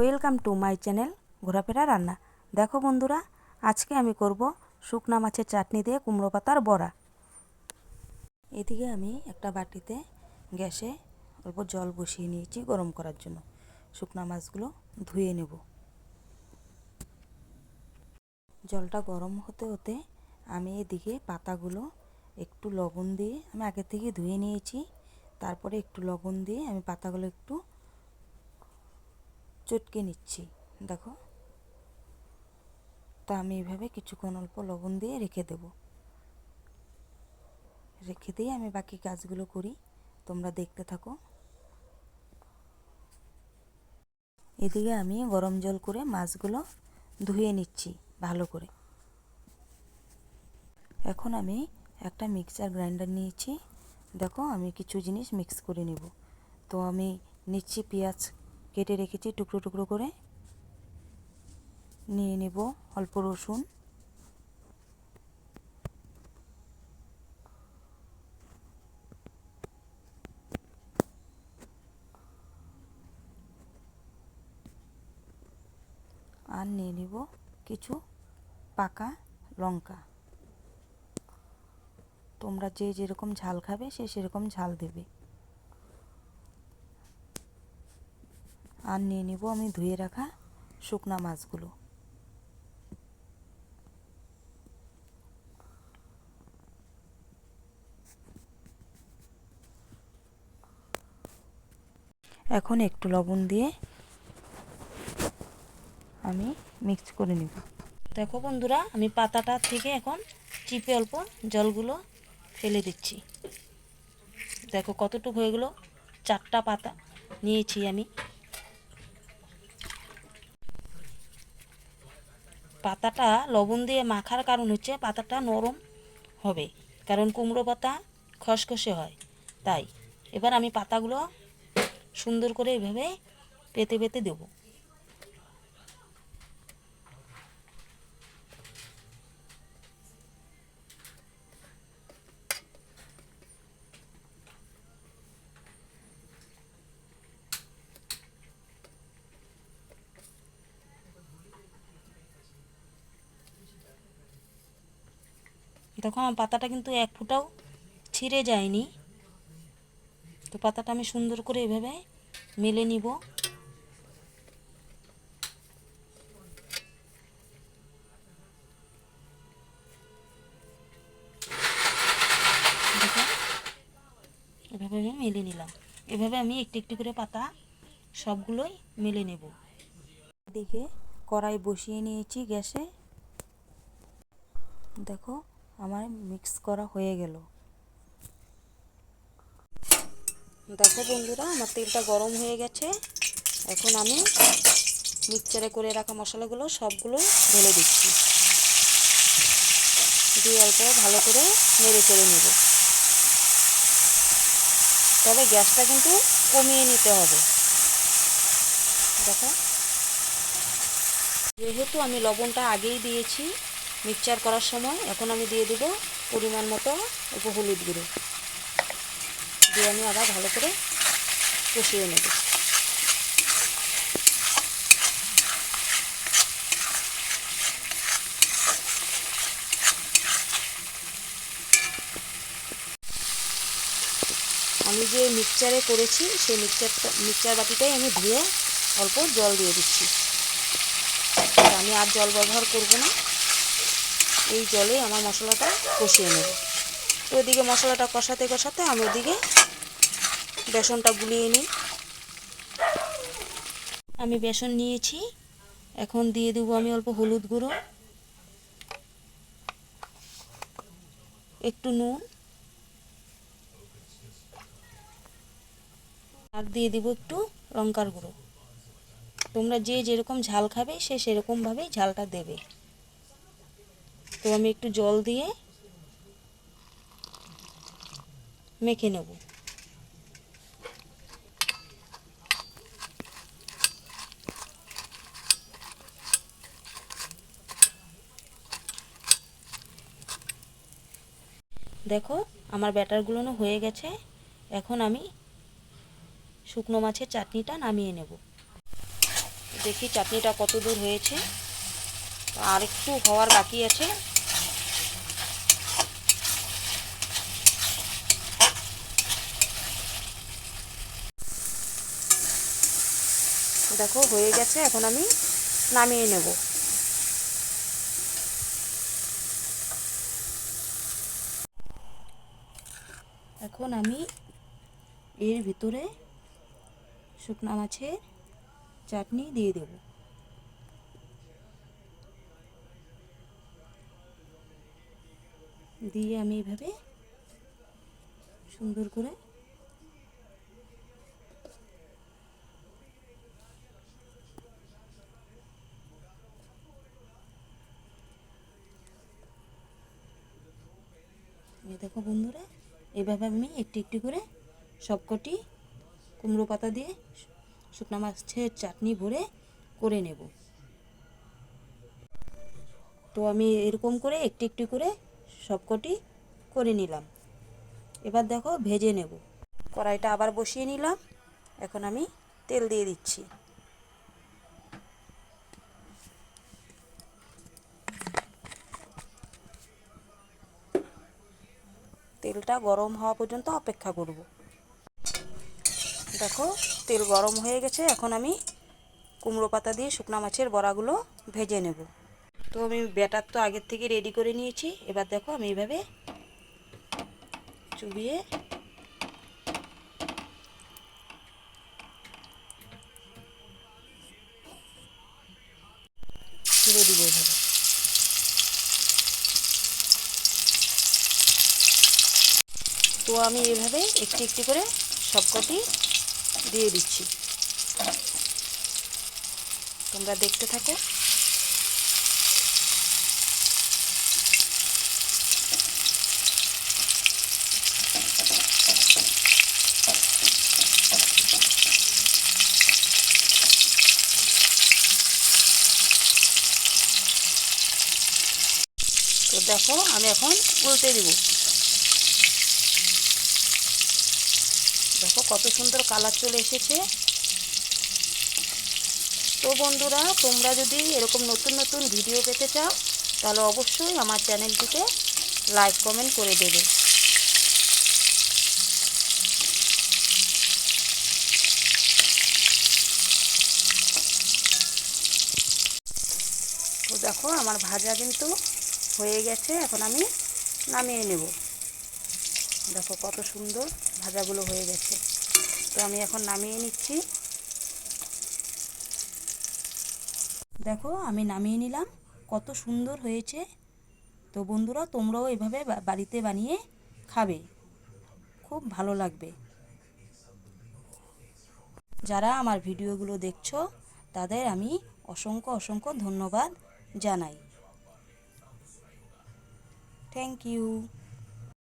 Welcome to my channel ঘোরাফেরা রান্না। দেখো বন্ধুরা, আজকে আমি করব শুকনা মাছের চাটনি দিয়ে কুমড়ো পাতার বড়া। এদিকে আমি একটা বাটিতে গ্যাসে অল্প জল বসিয়ে নিয়েছি গরম করার জন্য। শুকনা মাছগুলো ধুয়ে নেব। জলটা গরম হতে হতে আমি এদিকে পাতাগুলো একটু লবণ দিয়ে আমি আগে থেকে ধুয়ে নিয়েছি। তারপরে একটু লবণ দিয়ে আমি পাতাগুলো একটু চটকে নিচ্ছি। দেখো। তো আমি এইভাবে কিছুক্ষণ অল্প লবণ দিয়ে রেখে দেব। রেখে দিয়ে আমি বাকি কাজগুলো করি। তোমরা দেখতে থাকো। এদিকে আমি গরম জল করে মাছগুলো ধুয়ে নিচ্ছি ভালো করে। এখন আমি একটা মিক্সার গ্রাইন্ডার নিয়েছি। দেখো, আমি কিছু জিনিস মিক্স করে নেব। তো আমি নিচ্ছি পেঁয়াজ কেটে রেখেছি টুকরো টুকরো করে। নিয়ে নেব অল্প রসুন। আর নিয়ে নেব কিছু পাকা লঙ্কা। তোমরা যে যেরকম ঝাল খাবে সে সেরকম ঝাল দেবে। আর নিয়ে নেব আমি ধুয়ে রাখা শুকনা মাছগুলো। এখন একটু লবণ দিয়ে আমি মিক্স করে নেব। দেখো বন্ধুরা, আমি পাতাটা থেকে এখন চিপে অল্প জলগুলো ফেলে দিচ্ছি। দেখো কতটুকু হয়ে গেলো, চারটা পাতা নিয়েছি আমি। পাতাটা লবণ দিয়ে মাখার কারণ হচ্ছে পাতাটা নরম হবে। কারণ কুমড়ো পাতা খসখসে হয়। তাই এবার আমি পাতাগুলো সুন্দর করে এভাবে পেতে পেতে দেবো। দেখো আমার পাতাটা কিন্তু এক ফুটাও ছিঁড়ে যায়নি। তো পাতাটা আমি সুন্দর করে এভাবে মেলে নিব। এভাবে আমি মেলে নিলাম। এভাবে আমি একটু একটু করে পাতা সবগুলোই মেলে নেব। এদিকে কড়াই বসিয়ে নিয়েছি গ্যাসে। দেখো আমার মিক্স করা হয়ে গেল। দেখো বন্ধুরা, আমার তেলটা গরম হয়ে গেছে। এখন আমি মিক্সচারে করে রাখা মশলাগুলো সবগুলো ঢেলে দিচ্ছি। দিয়ে অল্প ভালো করে নেড়ে চেড়ে নেব। তবে গ্যাসটা কিন্তু কমিয়ে নিতে হবে। দেখো, যেহেতু আমি লবণটা আগেই দিয়েছি মিক্সচার করার সময় এখন আমি দিয়ে দেবো পরিমাণ মতো অল্প হলুদ গুঁড়ো। দিয়ে আমি আবার ভালো করে কষিয়ে নেব। আমি যে মিক্সচারে করেছি, সেই মিক্সচারটা মিক্সচার বাটিটাই আমি ধুয়ে অল্প জল দিয়ে দিচ্ছি। আমি আর জল ব্যবহার করব না। এই জলে আমার মশলাটা কষিয়ে নেব। তো ওদিকে মশলাটা কষাতে কষাতে আমি ওদিকে বেসনটা গুলিয়ে নিই। আমি বেসন নিয়েছি। এখন দিয়ে দেবো আমি অল্প হলুদ গুঁড়ো। একটু নুন। আর দিয়ে দিব একটু লঙ্কার গুঁড়ো। তোমরা যে যেরকম ঝাল খাবে সে সেরকমভাবেই ঝালটা দেবে। তো আমি একটু জল দিয়ে মেখে নেব। দেখো, আমার ব্যাটারগুলো হয়ে গেছে। এখন আমি শুকনো মাছের চাটনিটা নামিয়ে নেব। দেখি চাটনিটা কত দূর হয়েছে। আর একটু হওয়ার বাকি আছে। দেখো, হয়ে গেছে, এখন আমি নামিয়ে নেব। এখন আমি এর ভিতরে শুকনা মাছের চাটনি দিয়ে দেব। দিয়ে আমি এভাবে সুন্দর করে দেখো বন্ধুরা, এভাবে আমি একটু একটু করে সবকটি কুমড়ো পাতা দিয়ে শুকনো মাছের চাটনি ভরে করে নেব। তো আমি এরকম করে একটু একটু করে সবকটি করে নিলাম। এবার দেখো ভেজে নেব। কড়াইটা আবার বসিয়ে নিলাম। এখন আমি তেল দিয়ে দিচ্ছি। তেলটা গরম হওয়া পর্যন্ত অপেক্ষা করব। দেখো, তেল গরম হয়ে গেছে। এখন আমি কুমড়ো পাতা দিয়ে শুকনো মাছের বড়াগুলো ভেজে নেব। তো আমি ব্যাটার তো আগের থেকে রেডি করে নিয়েছি। এবার দেখো আমি এভাবে চুবিয়ে ছেড়ে দিব এইভাবে তো আমি এভাবে একটি একটি করে সবকটি দিয়ে দিচ্ছি। তোমরা দেখতে থাকো। তো দেখো, আমি এখন উল্টে দিব। দেখো কত সুন্দর কালার চলে এসেছে। তো বন্ধুরা, তোমরা যদি এরকম নতুন নতুন ভিডিও পেতে চাও, তাহলে অবশ্যই আমার চ্যানেলটিকে লাইক, কমেন্ট করে দেবে। তো দেখো, আমার ভাজা কিন্তু হয়ে গেছে, এখন আমি নামিয়ে নেব। দেখো কত সুন্দর ভাজাগুলো হয়ে গেছে। তো আমি এখন নামিয়ে নিচ্ছি। দেখো আমি নামিয়ে নিলাম, কত সুন্দর হয়েছে। তো বন্ধুরা, তোমরাও এভাবে বাড়িতে বানিয়ে খাবে। খুব ভালো লাগবে। যারা আমার ভিডিওগুলো দেখছ, তাদের আমি অসংখ্য অসংখ্য ধন্যবাদ জানাই। Thank you